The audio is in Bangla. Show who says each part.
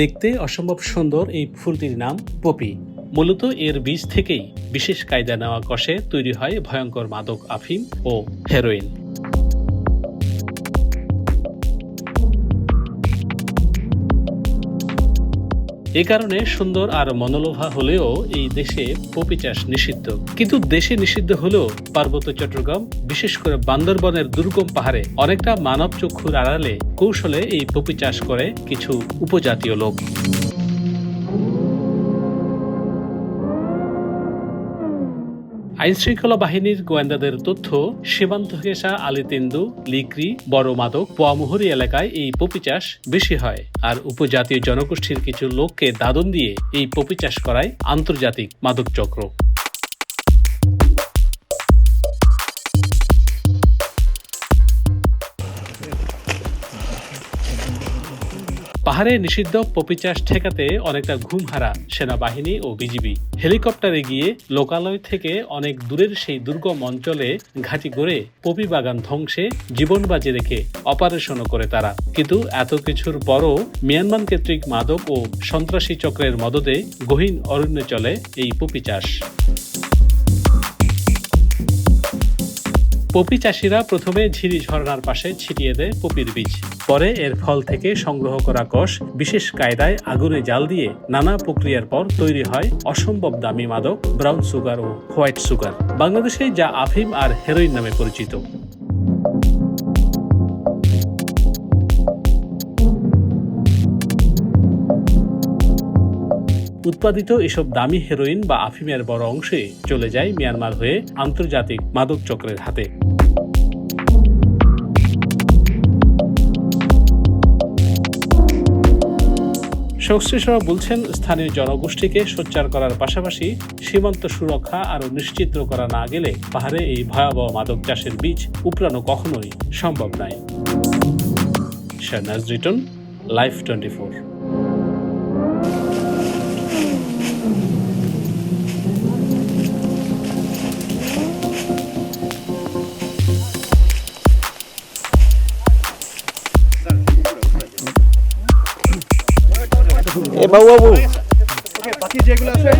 Speaker 1: দেখতে অসম্ভব সুন্দর এই ফুলটির নাম পপি। মূলত এর বীজ থেকেই বিশেষ কায়দা নেওয়া কষে তৈরি হয় ভয়ঙ্কর মাদক, আফিম ও হেরোইন। এ কারণে সুন্দর আর মনোলোভা হলেও এই দেশে পপি চাষ নিষিদ্ধ। কিন্তু দেশে নিষিদ্ধ হলেও পার্বত্য চট্টগ্রাম, বিশেষ করে বান্দরবনের দুর্গম পাহাড়ে অনেকটা মানব চক্ষুর আড়ালে কৌশলে এই পপি চাষ করে কিছু উপজাতীয় লোক। আইনশৃঙ্খলা বাহিনীর গোয়েন্দাদের তথ্য, সীমান্ত ঘেঁষা আলিতেন্দু লিক্রি বড় মাদক, পোয়ামুহুরি এলাকায় এই পপি চাষ বেশি হয়। আর উপজাতীয় জনগোষ্ঠীর কিছু লোককে দাদন দিয়ে এই পপি চাষ করায় আন্তর্জাতিক মাদক চক্র পাহাড়ে নিষিদ্ধ পপি চাষ ঠেকাতে অনেকটা ঘুম ঘুমহারা সেনাবাহিনী ও বিজিবি। হেলিকপ্টারে গিয়ে লোকালয় থেকে অনেক দূরের সেই দুর্গম অঞ্চলে ঘাঁটি করে পপি বাগান ধ্বংসে জীবন বাজি রেখে অপারেশনও করে তারা। কিন্তু এত কিছুর পরও মিয়ানমার কেন্দ্রিক মাদক ও সন্ত্রাসী চক্রের মদদে গহীন অরণ্যে চলে এই পপি চাষ। পপি চাষিরা প্রথমে ঝিরি ঝর্ণার পাশে ছিটিয়ে দেয় পপির বীজ। পরে এর ফল থেকে সংগ্রহ করা কষ বিশেষ কায়দায় আগুনে জাল দিয়ে নানা প্রক্রিয়ার পর তৈরি হয় অসম্ভব দামি মাদক ব্রাউন সুগার ও হোয়াইট সুগার বাংলাদেশে যা আফিম আর হেরোইন নামে পরিচিত। উৎপাদিত এসব দামি হেরোইন বা আফিমের বড় অংশে চলে যায় মিয়ানমার হয়ে আন্তর্জাতিক মাদক চক্রের হাতে। সংশ্লিষ্টরা বলছেন, স্থানীয় জনগোষ্ঠীকে সোচ্চার করার পাশাপাশি সীমান্ত সুরক্ষা আরও নিশ্চিত করা না গেলে পাহাড়ে এই ভয়াবহ মাদক চাষের বীজ উপড়ানো কখনোই সম্ভব নয়। রিটন, লাইফ টোয়েন্টি ফোর।
Speaker 2: বাবু বাবু।
Speaker 3: বাকি যেগুলো আছে